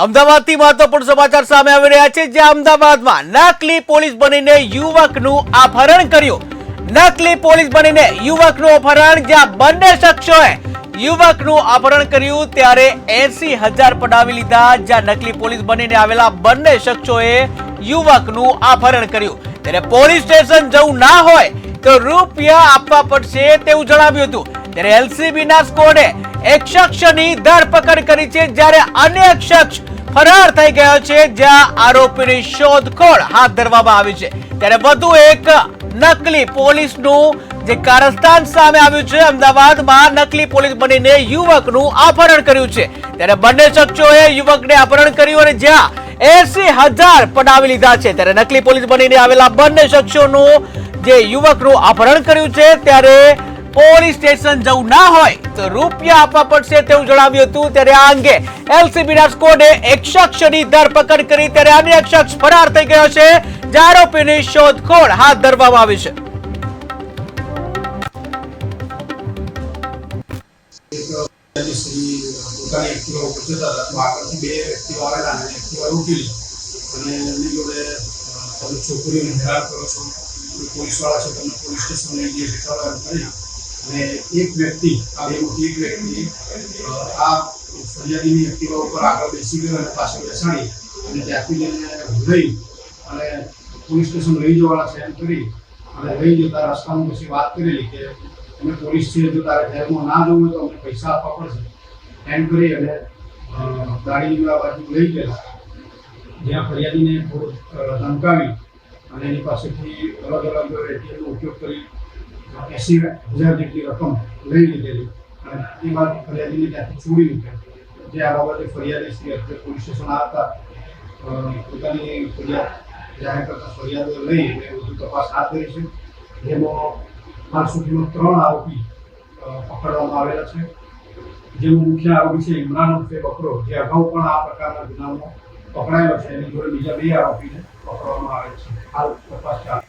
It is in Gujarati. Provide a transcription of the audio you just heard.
અમદાવાદથી મહત્વપૂર્ણ સમાચાર સામે આવી રહ્યા છે, જ્યાં અમદાવાદમાં નકલી પોલીસ બનીને યુવકનું અપહરણ કર્યું. નકલી પોલીસ બનીને યુવકનું અપહરણ, જ્યાં બંને શખ્સોએ યુવકનું અપહરણ કર્યું, ત્યારે એસી હજાર પડાવી લીધા, જ્યાં નકલી પોલીસ બનીને આવેલા બંને શખ્સોએ યુવકનું અપહરણ કર્યું. ત્યારે પોલીસ સ્ટેશન જવું ના હોય તો રૂપિયા આપવા પડશે તેવું જણાવ્યું હતું. ત્યારે એલસીબી ના સ્કોડે એક શખ્સની ધરપકડ કરી છે જ્યારે અન્ય શખ્સ ફરાર થઈ ગયો છે, જ્યાં આરોપીની શોધખોળ હાથ ધરવામાં આવી છે. ત્યારે વધુ એક નકલી પોલીસનું જે કારસ્તાન સામે આવ્યું છે, અમદાવાદમાં નકલી પોલીસ બનીને યુવકનું અપહરણ કર્યું છે. ત્યારે બંને શખ્સોએ યુવકને અપહરણ કર્યું અને જ્યાં એસી હજાર પડાવી લીધા છે. ત્યારે નકલી પોલીસ બનીને આવેલા બંને શખ્સોનું જે યુવકનું અપહરણ કર્યું છે, ત્યારે પોલીસ સ્ટેશન જવું ના હોય તો રૂપિયા આપવા પડશે તેવું જણાવ્યું હતું. ત્યારે આ અંગે એલસીબી ના સ્કોડે એક શખ્સની ધરપકડ કરી, ત્યારે અન્ય શખ્સ ફરાર થઈ ગયો છે. જે આરોપીની શોધખોળ હાથ ધરવામાં આવી છે. છોકરીઓને હેરાન કરો છો પોલીસવાળા છે તમને પોલીસ સ્ટેશન લઈ જઈએ છે ચાલો એમ કરી અને એક વ્યક્તિ એક વ્યક્તિ આ ફરિયાદીની એક્ટિવા ઉપર આગળ બેસી ગયો અને પાછળ બેસાડી અને ત્યાંથી લઈને લઈ અને પોલીસ સ્ટેશન લઈ જવાના છે એમ કરી અને લઈ જતા રસ્તામાં પછી વાત કરેલી કે અમે પોલીસ છીએ, જો તારે જેલમાં ના જવું તો અમને પૈસા આપવા પડશે એમ કરી અને ગાડી બાજુ લઈ ગયેલા. જ્યાં ફરિયાદીને ધમકાવી અને એની પાસેથી અલગ અલગ એટીએમનો ઉપયોગ કરી એસી હજાર જેટલી રકમ લઈ લીધેલી. અને એ બાદ ફરિયાદીને ત્યાંથી છોડી મૂક્યા. જે આ બાબતે ફરિયાદી શ્રી અત્યારે પોલીસ સ્ટેશન આવતા પોતાની ફરિયાદ જાહેર કરતા ફરિયાદો લઈ અને વધુ તપાસ હાથ ધરી છે. જેમાં હાલ સુધીમાં ત્રણ આરોપી પકડવામાં આવેલા છે. જેનું મુખ્ય આરોપી છે ઇમરાન ઉર્ફે બકરો. જે અગાઉ પણ આ પ્રકારના ગુનામાં પકડાયેલો છે. એની જોડે બીજા બે આરોપીને પકડવામાં આવે છે. હાલ તપાસ ચાલુ